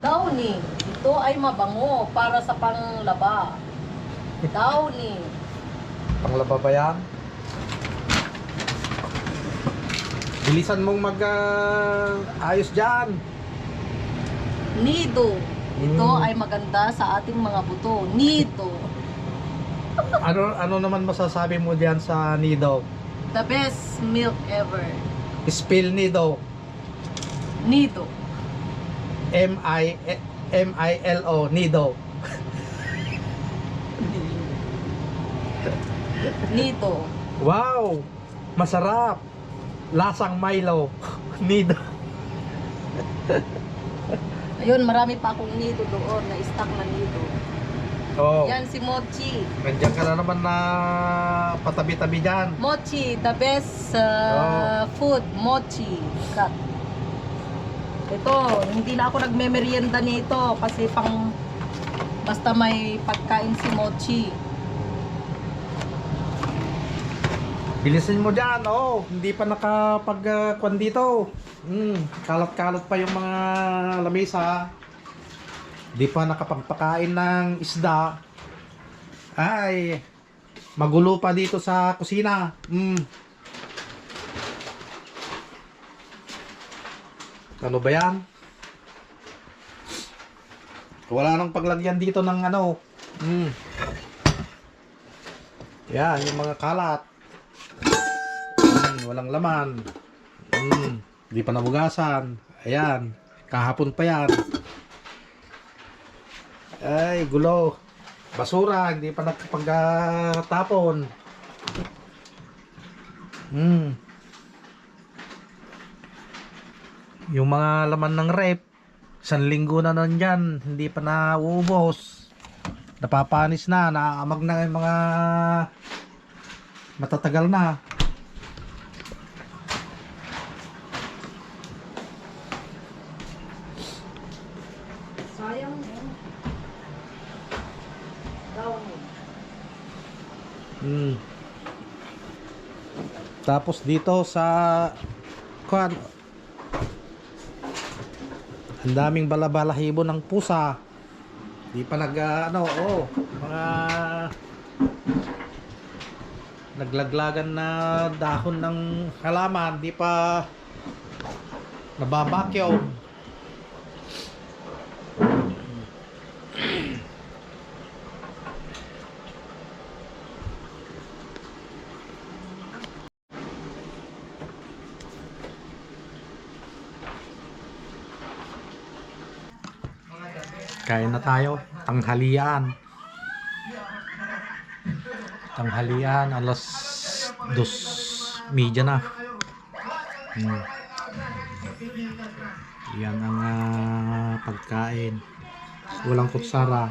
Downy, ito ay mabango para sa panglaba. Downy, Panglaba ba yan? Bilisan mong mag ah, ayos dyan. Nido. Ito Mm. ay maganda sa ating mga buto. Nido. Ano ano naman masasabi mo diyan sa Nido? The best milk ever. Spill Nido. Nido. M I M I L O Nido. Nido. Wow! Masarap. Lasang Milo. Nido. Ayun, marami pa akong nido doon na stock na nido. Oh. Yan si Mochi. Nandiyan ka na naman na patabi-tabi dyan. Mochi, the best uh, food. Mochi. Cut. Ito, hindi na ako nagme-merienda nito kasi pang basta may pagkain si Mochi. Bilisin mo dyan, oh. Hindi pa nakapag-kwan dito. Hmm, kalat-kalat pa yung mga lamesa. Hindi pa nakapagpakain ng isda. Ay, magulo pa dito sa kusina. Hmm. Ano ba yan? Wala nang paglagyan dito ng ano. Hmm. Yan, yung mga kalat. Mm, walang laman. Mm, hindi pa nabugasan. Ayan. Kahapon pa yan. Ay, gulo. Basura, hindi pa nakapagtapon. Mm. Yung mga laman ng rep, isang linggo na nun dyan, hindi pa nauubos. Napapanis na, naaamag na yung mga matatagal na. Sayang yun. Downy. Hmm. Tapos dito sa kwan ang daming balabalahibo ng pusa. Di pa nag ah, ano, oh, mga naglaglagan na dahon ng halaman, di pa nababakyaw. Kain na tayo. Tanghalian. Tanghalian. Alas dos media na. Hmm. Yan ang ah, pagkain. Walang kutsara.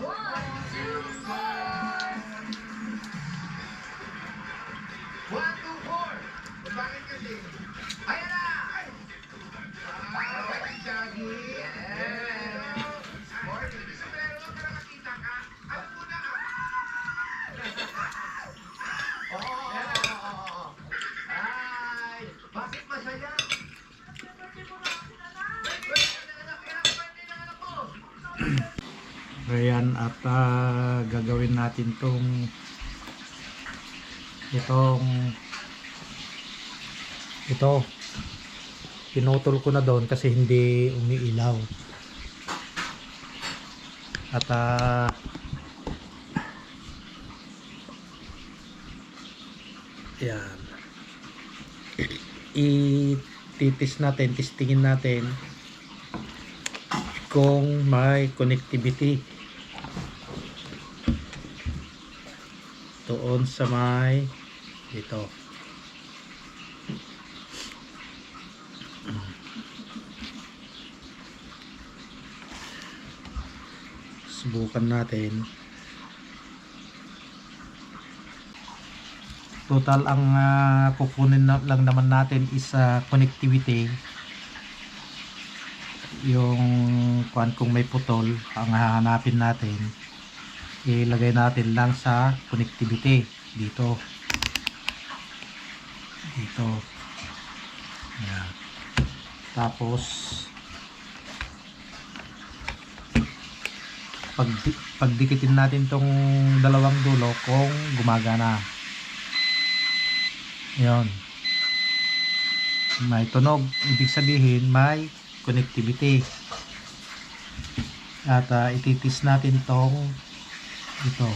One, two, three. Ayan, at uh, gagawin natin tong itong ito. Pinutol ko na doon kasi hindi umiilaw. At ah, uh, yan ititis natin, testingin natin kung may connectivity. Doon sa may dito. Subukan natin. Total ang ah, kukunin na, lang naman natin is ah, connectivity. Yung kung may putol, ang hahanapin natin ilagay natin lang sa connectivity dito. Dito. Ayan. Tapos pag pagdikitin natin tong dalawang dulo kung gumagana. Yon. May tunog, ibig sabihin may connectivity. At ah, ititis natin tong ito.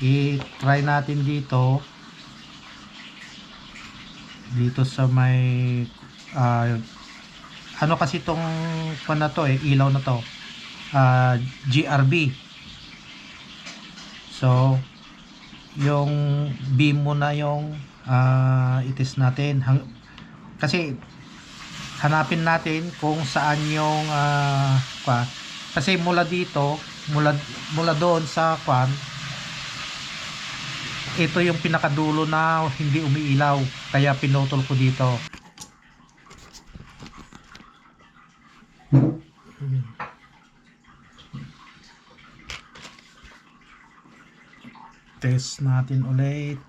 I-try natin dito dito sa may ah, ano kasi tong pan na to eh, ilaw na to. Ah, GRB. So, yung beam mo na yung ah, itis natin. Hang, kasi hanapin natin kung saan yung ah, kwa, kasi mula dito mula mula doon sa kwan ito yung pinakadulo na hindi umiilaw kaya pinutol ko dito. Test natin ulit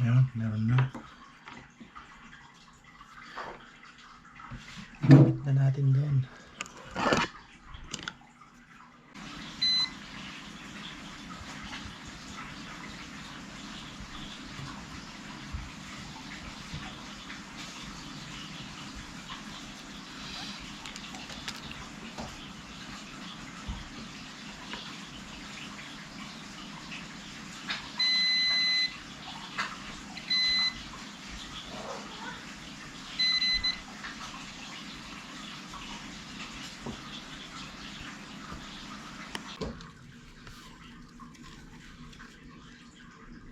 Ayan, meron na. Gamit na natin doon.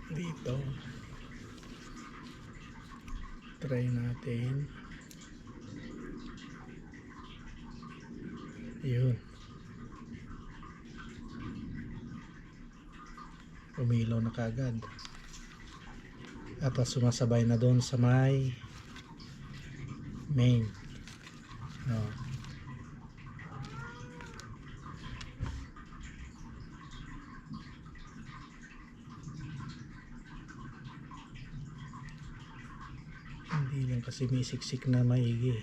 Dito. Try natin. Yun. Umilaw na kagad. At sumasabay na doon sa may main. No. Hindi lang kasi may siksik na maigi.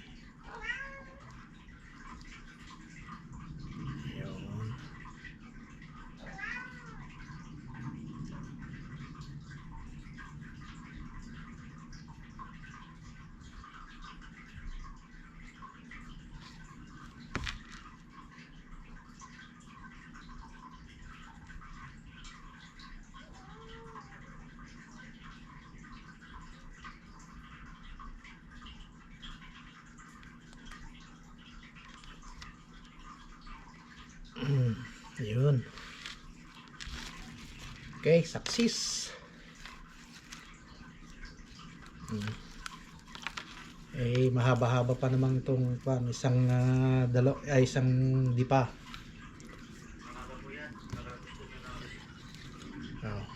Ayun. Ayun. Okay, success. Hmm. Eh, mahaba-haba pa naman itong pan, isang ah, dalo, ay, isang dipa. Oh,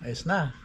ayos na.